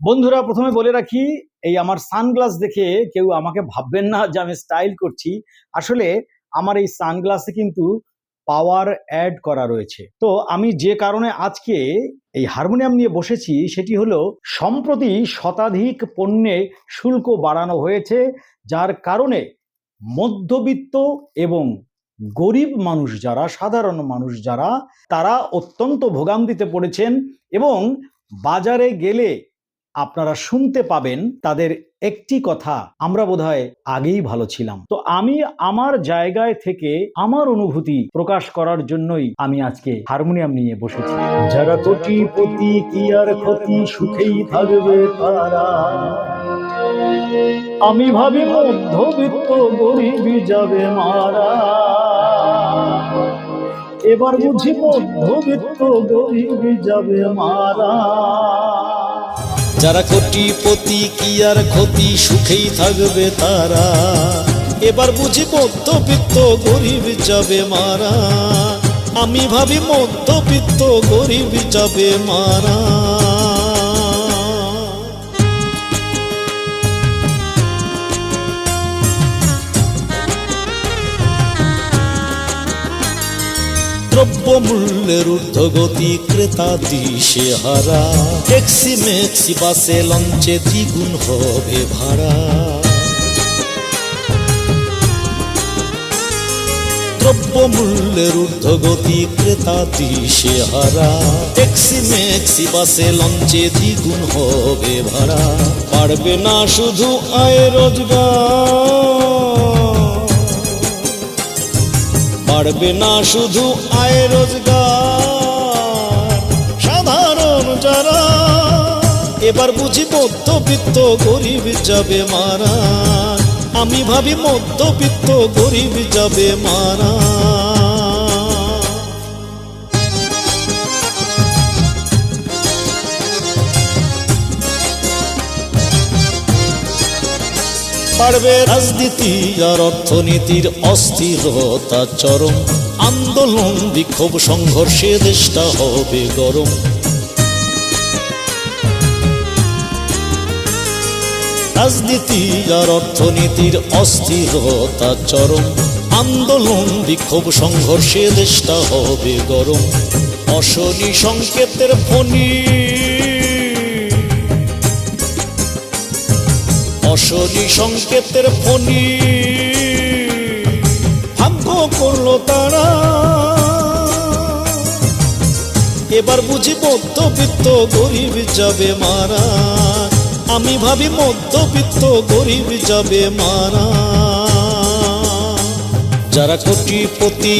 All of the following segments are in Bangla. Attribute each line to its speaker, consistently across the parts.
Speaker 1: বন্ধুরা, প্রথমে বলে রাখি, এই আমার সানগ্লাস দেখে কেউ আমাকে ভাববেন না যে আমি স্টাইল করছি। আসলে আমার এই সানগ্লাসে কিন্তু পাওয়ার অ্যাড করা রয়েছে। তো আমি যে কারণে আজকে এই হারমোনিয়াম নিয়ে বসেছি, সেটি হলো সম্প্রতি শতাধিক পণ্যে শুল্ক বাড়ানো হয়েছে, যার কারণে মধ্যবিত্ত এবং গরিব মানুষ যারা, সাধারণ মানুষ যারা, তারা অত্যন্ত ভোগান্তিতে পড়েছেন এবং বাজারে গেলে আপনারা শুনতে পাবেন তাদের একটি কথা। আমরা বোধহয় আগেই ভালো ছিলাম। তো আমি আমার জায়গায় থেকে আমার অনুভূতি প্রকাশ করার জন্যই আমি আজকে হারমোনিয়াম নিয়ে বসেছি। যারা কোটিপতি কি আর ক্ষতি সুখেই থাকবে তারা? আমি ভাবি মধ্যবিত্ত গরিব যাবে মারা। এবার বুঝি মধ্যবিত্ত গরিব যাবে মারা।
Speaker 2: যারা কোটিপতি কি আর ক্ষতি সুখেই থাকবে তারা? এবার বুঝি মধ্যবিত্ত গরিব যাবে মারা। আমি ভাবি মধ্যবিত্ত গরিব যাবে মারা। দ্রব্যমূল্যের ঊর্ধ্বগতি ক্রেতা দিশে হারা। ট্যাক্সি ম্যাক্সি বাসে লঞ্চে দ্বিগুণ হবে ভাড়া। দ্রব্যমূল্যের ঊর্ধ্বগতি ক্রেতা দিশে হারা। ট্যাক্সি ম্যাক্সি বাসে লঞ্চে দ্বিগুণ হবে ভাড়া। পারবে না শুধু আয় রোজগার। বাড়বে না শুধু আয় রোজগার। সাধারণ যারা, এবার বুঝি মধ্যবিত্ত গরিব যাবে মারা। আমি ভাবি মধ্যবিত্ত গরিব যাবে মারা। বাড়বে রাজনীতি আর অর্থনীতির অস্থিরতা চরম। আন্দোলন বিক্ষোভ সংঘর্ষে দেশটা হবে গরম। রাজনীতি আর অর্থনীতির অস্থিরতা চরম। আন্দোলন বিক্ষোভ সংঘর্ষে দেশটা হবে গরম। অশনি সংকেতের ফণী অশনি সংকেতের ফণি ভাগ্য করল তারা, এবার বুঝি মধ্যবিত্ত গরিব যাবে মারা। আমি ভাবি মধ্যবিত্ত গরিব যাবে মারা। যারা কোটিপতি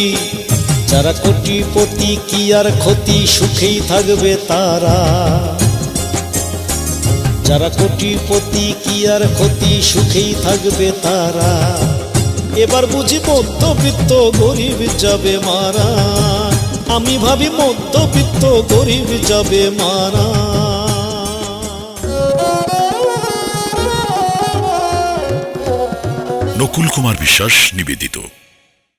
Speaker 2: যারা কোটিপতি, কি আর ক্ষতি সুখেই থাকবে তারা? যারা কোটিপতি কি আর ক্ষতি সুখেই থাকবে তারা? এবার বুঝি মধ্যবিত্ত গরিব যাবে মারা। আমি ভাবি মধ্যবিত্ত গরিব যাবে মারা।
Speaker 3: নকুল কুমার বিশ্বাস নিবেদিত।